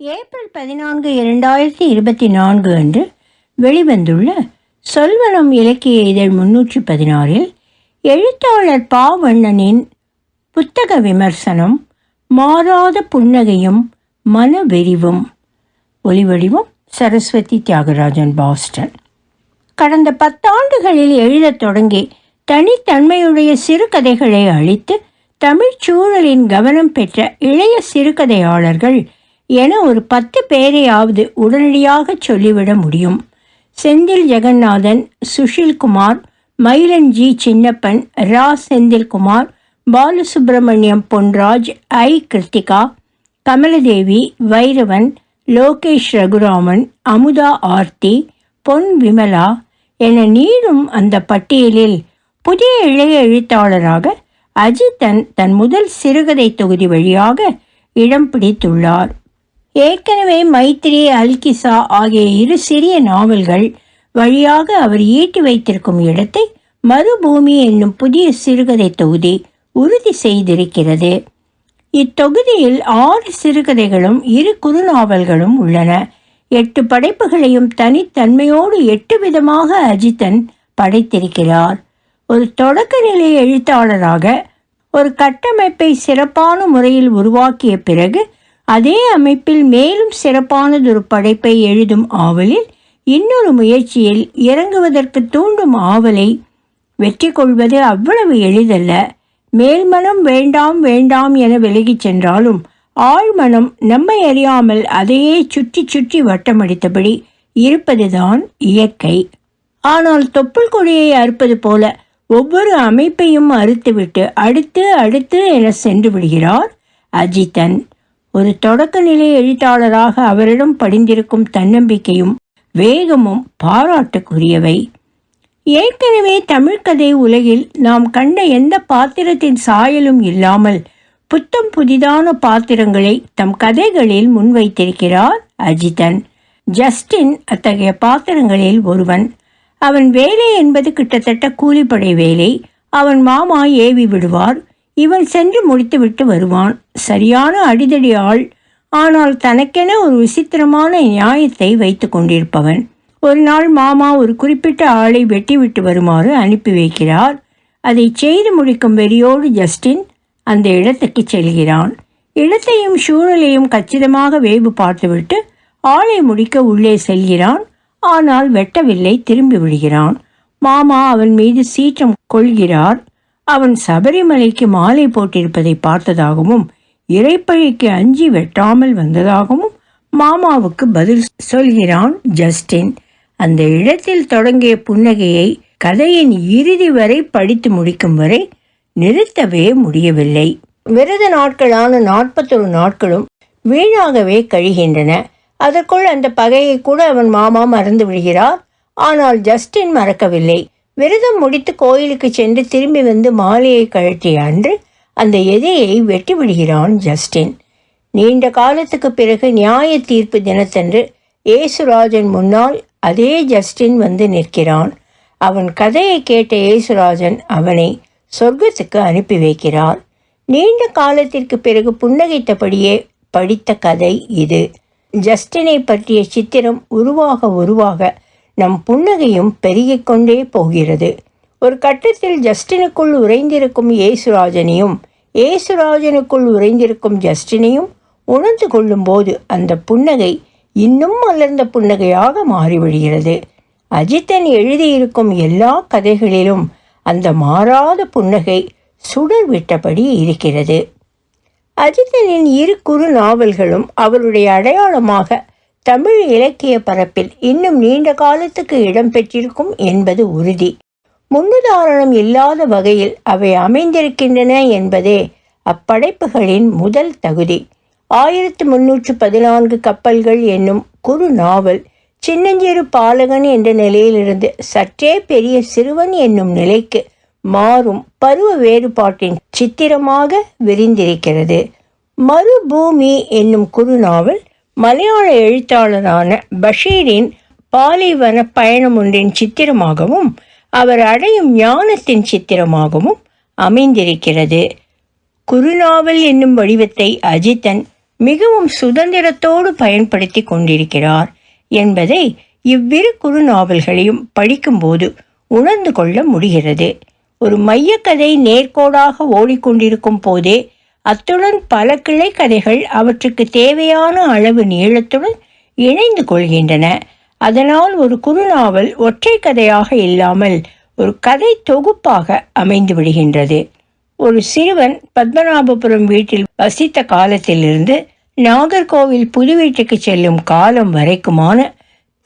April பதினான்கு இரண்டாயிரத்தி இருபத்தி நான்கு அன்று வெளிவந்துள்ள சொல்வனம் இலக்கிய இதழ் முன்னூற்றி பதினாறில் எழுத்தாளர் பாவண்ணனின் புத்தக விமர்சனம் மாறாத புன்னகையும் மனவெறிவும். ஒளிவடிவும் சரஸ்வதி தியாகராஜன் பாஸ்டன். கடந்த பத்தாண்டுகளில் எழுதத் தொடங்கி தனித்தன்மையுடைய சிறுகதைகளை அளித்து தமிழ்ச் சூழலின் கவனம் பெற்ற இளைய சிறுகதையாளர்கள் என ஒரு பத்து பேரையாவது உடனடியாக சொல்லிவிட முடியும். செந்தில் ஜெகநாதன் சுஷில்குமார் மயிலன் ஜி சின்னப்பன் ரா. செந்தில்குமார் பாலசுப்ரமணியம் பொன்ராஜ் ஐ. கிருத்திகா கமலதேவி வைரவன் லோகேஷ் ரகுராமன் அமுதா ஆர்த்தி பொன் விமலா என நீடும் அந்த பட்டியலில் புதிய இளைய எழுத்தாளராக அஜித்தன் தன் முதல் சிறுகதை தொகுதி வழியாக இடம் பிடித்துள்ளார். ஏற்கனவே மைத்ரி அல்கிசா ஆகிய இரு சிறிய நாவல்கள் வழியாக அவர் ஈட்டி வைத்திருக்கும் இடத்தை மறுபூமி என்னும் புதிய சிறுகதை தொகுதி உறுதி செய்திருக்கிறது. இத்தொகுதியில் ஆறு சிறுகதைகளும் இரு குறுநாவல்களும் உள்ளன. எட்டு படைப்புகளையும் தனித்தன்மையோடு எட்டு விதமாக அஜித்தன் படைத்திருக்கிறார். ஒரு தொடக்க நிலை எழுத்தாளராக ஒரு கட்டமைப்பை சிறப்பான முறையில் உருவாக்கிய பிறகு அதே அமைப்பில் மேலும் சிறப்பானதொரு படைப்பை எழுதும் ஆவலில் இன்னொரு முயற்சியில் இறங்குவதற்கு தூண்டும் ஆவலை வெற்றி கொள்வது அவ்வளவு எளிதல்ல. மேல்மனம் வேண்டாம் வேண்டாம் என விலகிச் சென்றாலும் ஆழ்மனம் நம்மை அறியாமல் அதையே சுற்றி சுற்றி வட்டமடித்தபடி இருப்பதுதான் இயற்கை. ஆனால் தொப்புள் கொடியை அறுப்பது போல ஒவ்வொரு அமைப்பையும் அறுத்துவிட்டு அடுத்து அடுத்து என சென்று விடுகிறார் அஜித்தன் ஒரு தொடக்க நிலை எழுத்தாளராக அவரிடம் படிந்திருக்கும் தன்னம்பிக்கையும் வேகமும் பாராட்டுக்குரியவை. ஏற்கனவே தமிழ்கதை உலகில் நாம் கண்ட எந்த பாத்திரத்தின் சாயலும் இல்லாமல் புத்தம் புதிதான பாத்திரங்களை தம் கதைகளில் முன்வைத்திருக்கிறார் அஜிதன். ஜஸ்டின் அத்தகைய பாத்திரங்களில் ஒருவன். அவன் வேலை என்பது கிட்டத்தட்ட கூலிப்படை வேலை. அவன் மாமா ஏவி விடுவார். இவன் சென்று முடித்துவிட்டு வருவான். சரியான அடிதடி ஆள். ஆனால் தனக்கென ஒரு விசித்திரமான நியாயத்தை வைத்து கொண்டிருப்பவன். ஒரு நாள் மாமா ஒரு குறிப்பிட்ட ஆளை வெட்டிவிட்டு வருமாறு அனுப்பி வைக்கிறார். அதை செய்து முடிக்கும் வெறியோடு ஜஸ்டின் அந்த இடத்துக்கு செல்கிறான். இடத்தையும் சூழலையும் கச்சிதமாக வேவு பார்த்துவிட்டு ஆளை முடிக்க உள்ளே செல்கிறான். ஆனால் வெட்டவில்லை திரும்பி விடுகிறான். மாமா அவன் மீது சீற்றம் கொள்கிறார். அவன் சபரிமலைக்கு மாலை போட்டிருப்பதை பார்த்ததாகவும் இறைப்பழிக்கு அஞ்சி வெட்டாமல் வந்ததாகவும் மாமாவுக்கு பதில் சொல்கிறான் ஜஸ்டின். அந்த இடத்தில் தொடங்கிய புன்னகையை கதையின் இறுதி வரை படித்து முடிக்கும் வரை நிறுத்தவே முடியவில்லை. விரத நாட்களான நாற்பத்தொரு நாட்களும் வீணாகவே கழிகின்றன. அதற்குள் அந்த பகையை கூட அவன் மாமா மறந்து விடுகிறார். ஆனால் ஜஸ்டின் மறக்கவில்லை. விரதம் முடித்து கோயிலுக்கு சென்று திரும்பி வந்து மாலையை கழற்றிய அன்று அந்த எதையை வெட்டி விடுகிறான் ஜஸ்டின். நீண்ட காலத்துக்கு பிறகு நியாய தீர்ப்பு தினத்தன்று ஏசுராஜன் முன்னால் அதே ஜஸ்டின் வந்து நிற்கிறான். அவன் கதையை கேட்ட ஏசுராஜன் அவனை சொர்க்கத்துக்கு அனுப்பி வைக்கிறார். நீண்ட காலத்திற்கு பிறகு புன்னகைத்தபடியே படித்த கதை இது. ஜஸ்டினை பற்றிய சித்திரம் உருவாக உருவாக நம் புன்னகையும் பெருகிக் கொண்டே போகிறது. ஒரு கட்டத்தில் ஜஸ்டினுக்குள் உறைந்திருக்கும் ஏசுராஜனையும் ஏசுராஜனுக்குள் உறைந்திருக்கும் ஜஸ்டினையும் உணர்ந்து கொள்ளும்போது அந்த புன்னகை இன்னும் மலர்ந்த புன்னகையாக மாறிவிடுகிறது. அஜித்தன் எழுதியிருக்கும் எல்லா கதைகளிலும் அந்த மாறாத புன்னகை சுடர் விட்டபடி இருக்கிறது. அஜித்தனின் இரு குறு நாவல்களும் அவருடைய அடையாளமாக தமிழ் இலக்கிய பரப்பில் இன்னும் நீண்ட காலத்துக்கு இடம்பெற்றிருக்கும் என்பது உறுதி. முன்னுதாரணம் இல்லாத வகையில் அவை அமைந்திருக்கின்றன என்பதே அப்படைப்புகளின் முதல் தகுதி. ஆயிரத்து முன்னூற்று பதினான்கு கப்பல்கள் என்னும் குறு நாவல் சின்னஞ்சிறு பாலகன் என்ற நிலையிலிருந்து சற்றே பெரிய சிறுவன் என்னும் நிலைக்கு மாறும் பருவ வேறுபாட்டின் சித்திரமாக விரிந்திருக்கிறது. மறுபூமி என்னும் குறுநாவல் மலையாள எழுத்தாளரான பஷீரின் பாலைவன பயணம் ஒன்றின் சித்திரமாகவும் அவர் அடையும் ஞானத்தின் சித்திரமாகவும் அமைந்திருக்கிறது. குறுநாவல் என்னும் வடிவத்தை அஜித்தன் மிகவும் சுதந்திரத்தோடு பயன்படுத்தி கொண்டிருக்கிறார் என்பதை இவ்விரு குறுநாவல்களையும் படிக்கும்போது உணர்ந்து கொள்ள முடிகிறது. ஒரு மையக்கதை நேர்கோடாக ஓடிக்கொண்டிருக்கும் போதே அத்துடன் பல கிளை கதைகள் அவற்றுக்கு தேவையான அளவு நீளத்துடன் இணைந்து கொள்கின்றன. அதனால் ஒரு குறுநாவல் ஒற்றை கதையாக இல்லாமல் ஒரு கதை தொகுப்பாக அமைந்து விடுகின்றது. ஒரு சிறுவன் பத்மநாபபுரம் வீட்டில் வசித்த காலத்திலிருந்து நாகர்கோவில் புது வீட்டுக்கு செல்லும் காலம் வரைக்குமான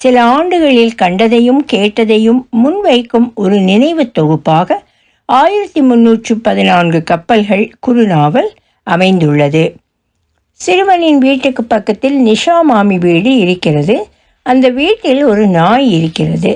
சில ஆண்டுகளில் கண்டதையும் கேட்டதையும் முன்வைக்கும் ஒரு நினைவு தொகுப்பாக ஆயிரத்தி முன்னூற்று பதினான்கு கப்பல்கள் குறுநாவல் அமைந்துள்ளது. சிறுவனின் வீட்டுக்கு பக்கத்தில் நிஷா மாமி வீடு இருக்கிறது. அந்த வீட்டில் ஒரு நாய் இருக்கிறது.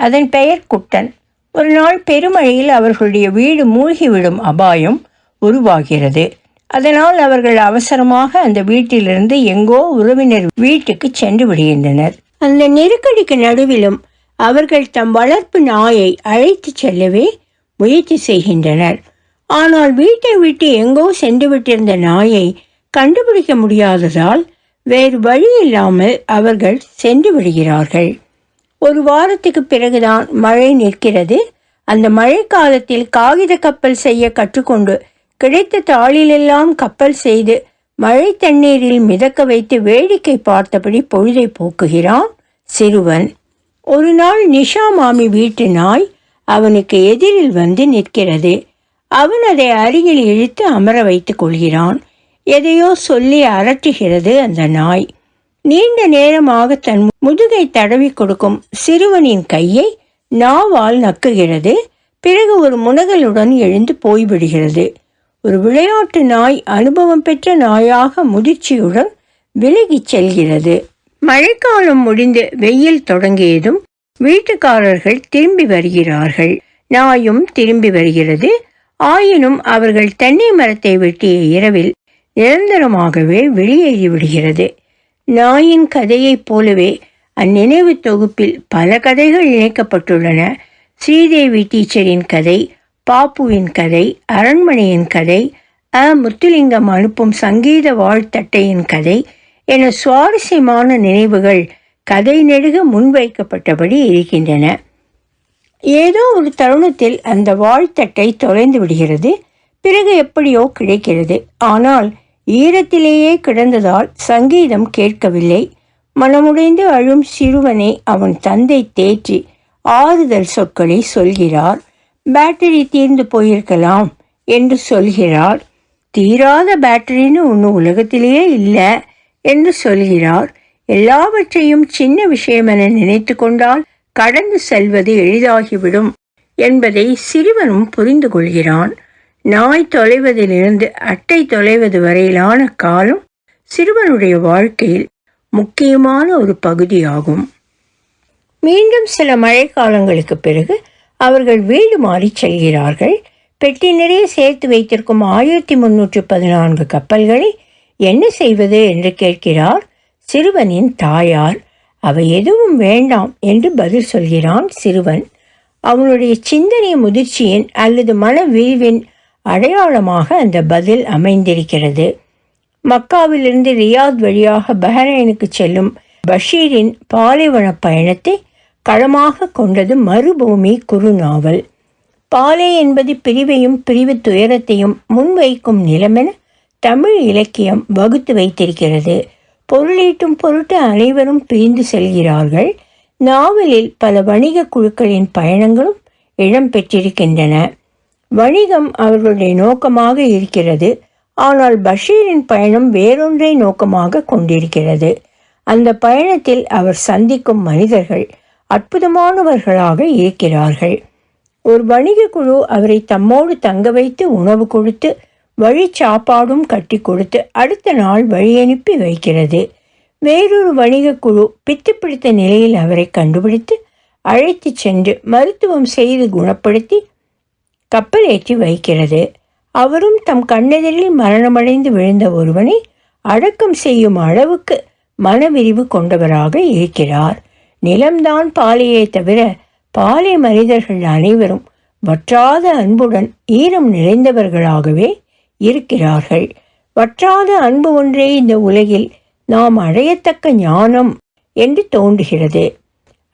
அதன் பெயர் குட்டன். ஒரு நாள் பெருமழையில் அவர்களுடைய வீடு மூழ்கிவிடும் அபாயம் உருவாகிறது. அதனால் அவர்கள் அவசரமாக அந்த வீட்டிலிருந்து எங்கோ உறவினர் வீட்டுக்கு சென்று விடுகின்றனர். அந்த நெருக்கடிக்கு நடுவிலும் அவர்கள் தம் வளர்ப்பு நாயை அழைத்து செல்லவே முயற்சி செய்கின்றனர். ஆனால் வீட்டை விட்டு எங்கோ சென்று விட்டிருந்த நாயை கண்டுபிடிக்க முடியாததால் வேறு வழி இல்லாமல் அவர்கள் சென்று விடுகிறார்கள். ஒரு வாரத்துக்கு பிறகுதான் மழை நிற்கிறது. அந்த மழை காலத்தில் காகித கப்பல் செய்ய கற்றுக்கொண்டு கிடைத்த தாளிலெல்லாம் கப்பல் செய்து மழை தண்ணீரில் மிதக்க வைத்து வேடிக்கை பார்த்தபடி பொழுதை போக்குகிறான் சிறுவன். ஒரு நாள் நிஷா மாமி வீட்டு நாய் அவனுக்கு எதிரில் வந்து நிற்கிறது. அவன் அதை அருகில் இழுத்து அமர வைத்துக் கொள்கிறான். எதையோ சொல்லி அரட்டுகிறது அந்த நாய். நீண்ட நேரமாக தன் முதுகை தடவி கொடுக்கும் சிறுவனின் கையை நாவால் நக்குகிறது. பிறகு ஒரு முனகலுடன் எழுந்து போய்விடுகிறது. ஒரு விளையாட்டு நாய் அனுபவம் பெற்ற நாயாக முதிர்ச்சியுடன் விலகிச் செல்கிறது. மழைக்காலம் முடிந்து வெயில் தொடங்கியதும் வீட்டுக்காரர்கள் திரும்பி வருகிறார்கள். நாயும் திரும்பி வருகிறது. ஆயினும் அவர்கள் தென்னை மரத்தை வெட்டிய இரவில் நிரந்தரமாகவே வெளியேறி விடுகிறது. நாயின் கதையைப் போலவே அந்நினைவு தொகுப்பில் பல கதைகள் இணைக்கப்பட்டுள்ளன. ஸ்ரீதேவி டீச்சரின் கதை பாப்புவின் கதை அரண்மனையின் கதை அ. முத்துலிங்கம் அனுப்பும் சங்கீத வாழ்த்தட்டையின் கதை என சுவாரஸ்யமான நினைவுகள் கதை நெடுக முன்வைக்கப்பட்டபடி இருக்கின்றன. ஏதோ ஒரு தருணத்தில் அந்த வாழ்த்தட்டை தொலைந்து விடுகிறது. பிறகு எப்படியோ கிடைக்கிறது. ஆனால் ஈரத்திலேயே கிடந்ததால் சங்கீதம் கேட்கவில்லை. மனமுடைந்து அழும் சிறுவனை அவன் தந்தை தேற்றி ஆறுதல் சொற்களை சொல்கிறார். பேட்டரி தீர்ந்து போயிருக்கலாம் என்று சொல்கிறார். தீராத பேட்டரின்னு ஒன்று உலகத்திலேயே இல்லை என்று சொல்கிறார். எல்லாவற்றையும் சின்ன விஷயம் என நினைத்து கொண்டால் கடந்து செல்வது எளிதாகிவிடும் என்பதை சிறுவனும் புரிந்து கொள்கிறான். நாய் தொலைவதிலிருந்து அட்டை தொலைவது வரையிலான காலம் சிறுவனுடைய வாழ்க்கையில் முக்கியமான ஒரு பகுதியாகும். மீண்டும் சில மழைக்காலங்களுக்கு பிறகு அவர்கள் வீடு மாறி செல்கிறார்கள். பெட்டி நிறைய சேர்த்து வைத்திருக்கும் ஆயிரத்தி முன்னூற்று பதினான்கு கப்பல்களை என்ன செய்வது என்று கேட்கிறார் சிறுவனின் தாயார். அவை எதுவும் வேண்டாம் என்று பதில் சொல்கிறான் சிறுவன். அவனுடைய சிந்தனை முதிர்ச்சியின் அல்லது மன விரிவின் அடையாளமாக அந்த பதில் அமைந்திருக்கிறது. மக்காவிலிருந்து ரியாத் வழியாக பஹ்ரைனுக்கு செல்லும் பஷீரின் பாலைவன பயணத்தை களமாக கொண்டது மறுபூமி குறுநாவல். பாலை என்பது பிரிவையும் பிரிவு துயரத்தையும் முன்வைக்கும் நிலமென தமிழ் இலக்கியம் வகுத்து வைத்திருக்கிறது. பொருளீட்டும் பொருட்டு அனைவரும் பிரிந்து செல்கிறார்கள். நாவலில் பல வணிக குழுக்களின் பயணங்களும் இடம்பெற்றிருக்கின்றன வணிகம் அவர்களுடைய நோக்கமாக இருக்கிறது. ஆனால் பஷீரின் பயணம் வேறொன்றை நோக்கமாக கொண்டிருக்கிறது. அந்த பயணத்தில் அவர் சந்திக்கும் மனிதர்கள் அற்புதமானவர்களாக இருக்கிறார்கள். ஒரு வணிக குழு அவரை தம்மோடு தங்க வைத்து உணவு கொடுத்து வழி சாப்பாடும் கட்டி கொடுத்து அடுத்த நாள் வழியனுப்பி வைக்கிறது. வேறொரு வணிக குழு பித்து பிடித்த நிலையில் அவரை கண்டுபிடித்து அழைத்து சென்று மருத்துவம் செய்து குணப்படுத்தி கப்பல் ஏற்றி வைக்கிறது. அவரும் தம் கண்ணெதிரில் மரணமடைந்து விழுந்த ஒருவனை அடக்கம் செய்யும் அளவுக்கு மனவிரிவு கொண்டவராக இருக்கிறார். நிலம்தான் பாலையே தவிர பாலை மனிதர்கள் அனைவரும் வற்றாத அன்புடன் ஈரம் நிறைந்தவர்களாகவே இருக்கிறார்கள். வற்றாத அன்பு ஒன்றே இந்த உலகில் நாம் அடையத்தக்க ஞானம் என்று தோன்றுகிறது.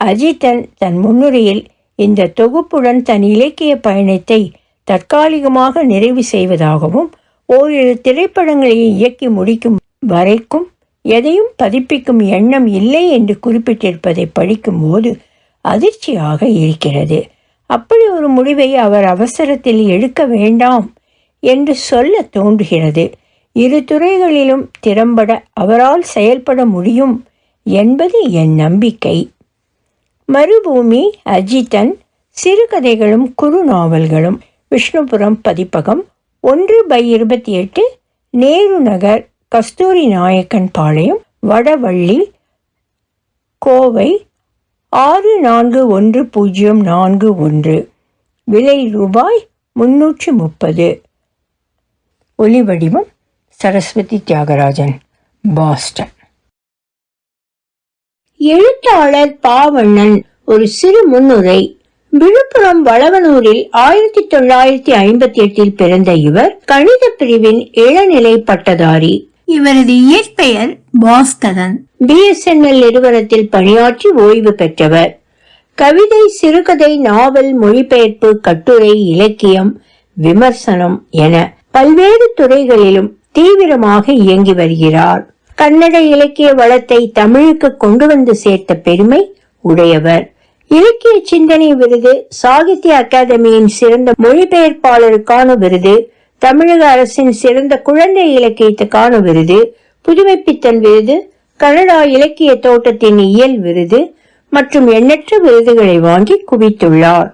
அஜித்தன் தன் முன்னுரையில் இந்த தொகுப்புடன் தன் இலக்கிய பயணத்தை தற்காலிகமாக நிறைவு செய்வதாகவும் ஓரிரு திரைப்படங்களை இயக்கி முடிக்கும் வரைக்கும் எதையும் பதிப்பிக்கும் எண்ணம் இல்லை என்று குறிப்பிட்டிருப்பதை படிக்கும்போது அதிர்ச்சியாக இருக்கிறது. அப்படி ஒரு முடிவை அவர் அவசரத்தில் எடுக்க வேண்டாம் என்று சொல்ல தோன்றுகிறது. இரு துறைகளிலும் திறம்பட அவரால் செயல்பட முடியும் என்பது என் நம்பிக்கை. மறுபூமி அஜித்தன் சிறுகதைகளும் குறு நாவல்களும். விஷ்ணுபுரம் பதிப்பகம் ஒன்று பை இருபத்தி எட்டு நேரு நகர் கஸ்தூரி நாயக்கன் பாளையம் வடவள்ளி கோவை ஆறு நான்கு ஒன்று பூஜ்ஜியம் நான்கு ஒன்று. விலை ரூபாய் முன்னூற்றி முப்பது. ஒலிவடிவம் சரஸ்வதி தியாகராஜன் பாஸ்டன். எழுத்தாளர் பாவண்ணன் ஒரு சிறு முன்னுரை. விழுப்புரம் வளவனூரில் ஆயிரத்தி தொள்ளாயிரத்தி ஐம்பத்தி எட்டில் பிறந்த இவர் கணித பிரிவின் இளநிலை பட்டதாரி இவரது இயற்பெயர் பாஸ்கரன். பிஎஸ்என்எல் நிறுவனத்தில் பணியாற்றி ஓய்வு பெற்றவர். கவிதை சிறுகதை நாவல் மொழிபெயர்ப்பு கட்டுரை இலக்கியம் விமர்சனம் என பல்வேறு துறைகளிலும் தீவிரமாக இயங்கி வருகிறார். கன்னட இலக்கிய வளத்தை தமிழுக்கு கொண்டு வந்து சேர்த்த பெருமை உடையவர். இலக்கிய சிந்தனை விருது சாகித்ய அகாதமியின் சிறந்த மொழிபெயர்ப்பாளருக்கான விருது தமிழக அரசின் சிறந்த குழந்தை இலக்கியத்துக்கான விருது புதுமைப்பித்தன் விருது கனடா இலக்கிய தோட்டத்தின் இயல் விருது மற்றும் எண்ணற்ற விருதுகளை வாங்கி குவித்துள்ளார்.